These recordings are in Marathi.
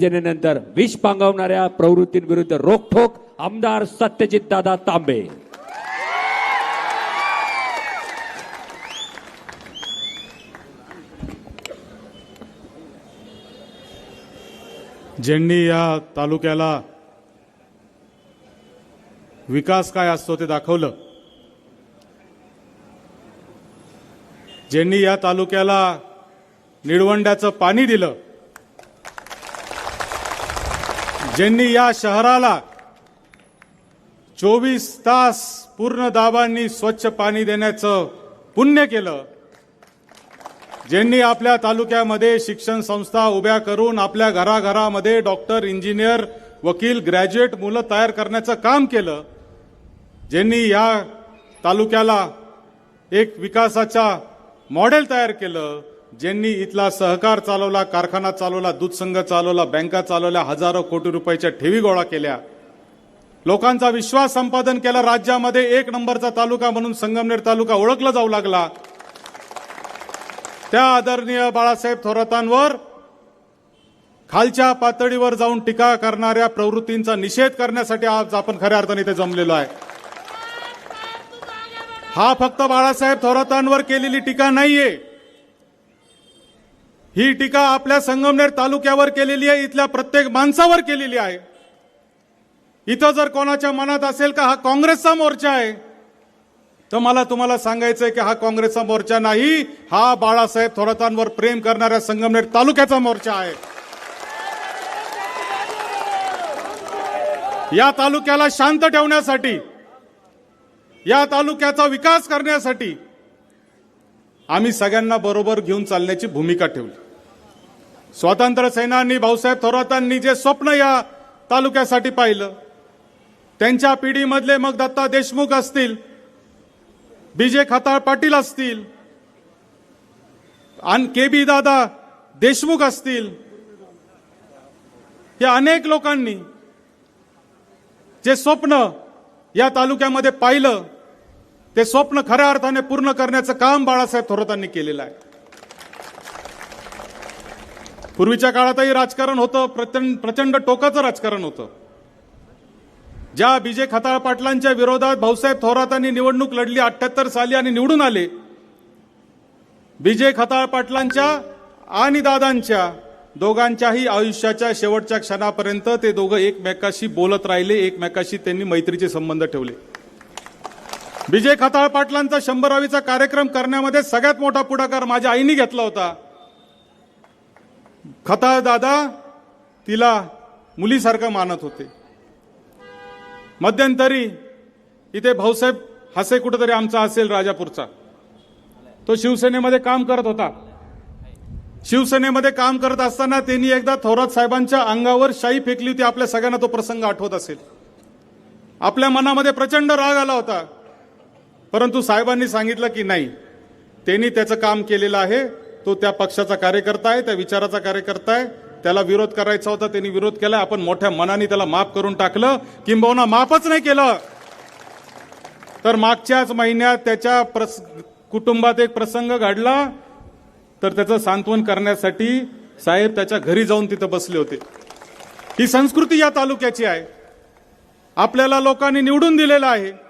जनतेनंतर विष पांगवणाऱ्या प्रवृत्तींविरुद्ध रोखोक आमदार सत्यजित दादा तांबे. ज्यांनी या तालुक्याला विकास काय असतो ते दाखवलं. ज्यांनी या तालुक्याला निळवंड्याचं पाणी दिलं. ज्यांनी या शहराला चोवीस तास पूर्ण दाबांनी स्वच्छ पाणी देण्याचं पुण्य केलं ज्यांनी आपल्या तालुक्यामध्ये शिक्षण संस्था उभ्या करून आपल्या घराघरामध्ये डॉक्टर इंजिनियर वकील ग्रॅज्युएट मुलं तयार करण्याचं काम केलं ज्यांनी या तालुक्याला एक विकासाचा मॉडेल तयार केलं ज्यांनी इथला सहकार चालवला कारखाना चालवला दूध संघ चालवला बँका चालवल्या हजारो कोटी रुपयाच्या ठेवी गोळा केल्या. लोकांचा विश्वास संपादन केला राज्यामध्ये एक नंबरचा तालुका म्हणून संगमनेर तालुका ओळखला जाऊ लागला. त्या आदरणीय बाळासाहेब थोरातांवर खालच्या पातळीवर जाऊन टीका करणाऱ्या प्रवृत्तींचा निषेध करण्यासाठी आज आपण खऱ्या अर्थाने इथे जमलेलो आहे. हा फक्त बाळासाहेब थोरातांवर केलेली टीका नाहीये. ही टीका आपल्या संगमनेर तालुक्यावर केलेली आहे इथल्या प्रत्येक माणसावर केलेली आहे. इथं जर कोणाच्या मनात असेल का हा काँग्रेसचा मोर्चा आहे तर मला तुम्हाला सांगायचं आहे की हा काँग्रेसचा मोर्चा नाही हा बाळासाहेब थोरातांवर प्रेम करणाऱ्या संगमनेर तालुक्याचा मोर्चा आहे. या तालुक्याला शांत ठेवण्यासाठी या तालुक्याचा विकास करण्यासाठी आम्ही सगळ्यांना बरोबर घेऊन चालण्याची भूमिका ठेवली. स्वातंत्र्य सेनानी भाऊसाहेब थोरातांनी जे स्वप्न या तालुक्यासाठी पाहिलं त्यांच्या पिढीमधले मग दत्ता देशमुख असतील बीजे खताळ पाटील असतील आणि के बी दादा देशमुख असतील या अनेक लोकांनी जे स्वप्न या तालुक्यामध्ये पाहिलं ते स्वप्न खऱ्या अर्थाने पूर्ण करण्याचं काम बाळासाहेब थोरातांनी केलेलं आहे. पूर्वीच्या काळातही राजकारण होतं प्रचंड प्रचंड टोकाचं राजकारण होतं. ज्या बीजे खताळ पाटलांच्या विरोधात भाऊसाहेब थोरातांनी निवडणूक लढली अठ्याहत्तर साली आणि निवडून आले बीजे खताळ पाटलांच्या आणि दादांच्या दोघांच्याही आयुष्याच्या शेवटच्या क्षणापर्यंत ते दोघं एकमेकाशी बोलत राहिले एकमेकाशी त्यांनी मैत्रीचे संबंध ठेवले. विजय खताळ पाटलांचा शंभरावीचा कार्यक्रम करण्यामध्ये सगळ्यात मोठा पुढाकार माझ्या आईने घेतला होता. खताळ दादा तिला मुलीसारखं मानत होते. मध्यंतरी इथे भाऊसाहेब हसे कुठेतरी आमचा असेल राजापूरचा. तो शिवसेनेमध्ये काम करत होता. शिवसेनेमध्ये काम करत असताना त्यांनी एकदा थोरात साहेबांच्या अंगावर शाई फेकली होती. आपल्या सगळ्यांना तो प्रसंग आठवत असेल. आपल्या मनामध्ये प्रचंड राग आला होता. परंतु साहेबांनी सांगितलं की नाही त्यांनी त्याचं काम केलेलं आहे तो त्या पक्षाचा कार्यकर्ता आहे त्या विचाराचा कार्यकर्ता आहे त्याला विरोध करायचा होता त्यांनी विरोध केला आपण मोठ्या मनाने त्याला माफ करून टाकलं किंबहुना माफच नाही केलं. तर मागच्याच महिन्यात त्याच्या प्रस कुटुंबात एक प्रसंग घडला तर त्याचं सांत्वन करण्यासाठी साहेब त्याच्या घरी जाऊन तिथं बसले होते. ही संस्कृती या तालुक्याची आहे. आपल्याला लोकांनी निवडून दिलेलं आहे.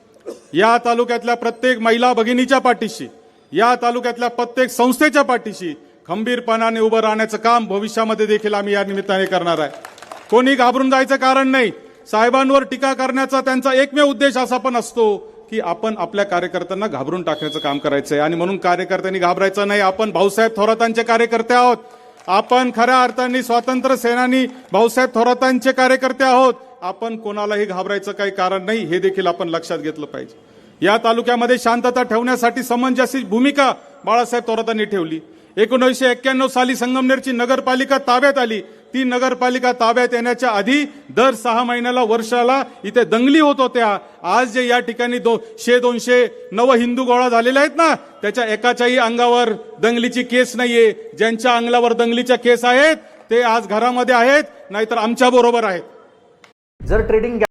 या तालुक्यातल्या प्रत्येक महिला भगिनीच्या पाठीशी या तालुक्यातल्या प्रत्येक संस्थेच्या पाठीशी खंबीरपणाने उभं राहण्याचं काम भविष्यामध्ये देखील आम्ही या निमित्ताने करणार आहे. कोणी घाबरून जायचं कारण नाही. साहेबांवर टीका करण्याचा त्यांचा एकमेव उद्देश असा पण असतो की आपण आपल्या कार्यकर्त्यांना घाबरून टाकण्याचं काम करायचं आहे आणि म्हणून कार्यकर्त्यांनी घाबरायचं नाही. आपण भाऊसाहेब थोरातांचे कार्यकर्ते आहोत. आपण खऱ्या अर्थाने स्वातंत्र्य सेनानी भाऊसाहेब थोरातांचे कार्यकर्ते आहोत. आपण कोणालाही घाबरायचं काही कारण नाही हे देखील आपण लक्षात घेतलं पाहिजे. या तालुक्यामध्ये शांतता ठेवण्यासाठी समंजसी भूमिका बाळासाहेब थोरातांनी ठेवली. एकोणीसशे एक्क्याण्णव साली संगमनेरची नगरपालिका ताब्यात आली. ती नगरपालिका ताब्यात येण्याच्या आधी दर सहा महिन्याला वर्षाला इथे दंगली होत होत्या. आज जे या ठिकाणी दो शे दोनशे नव हिंदू गोळा झालेले आहेत ना त्याच्या एकाच्याही अंगावर दंगलीची केस नाहीये. ज्यांच्या अंगलावर दंगलीच्या केस आहेत ते आज घरामध्ये आहेत नाहीतर आमच्या बरोबर आहेत. जर ट्रेडिंग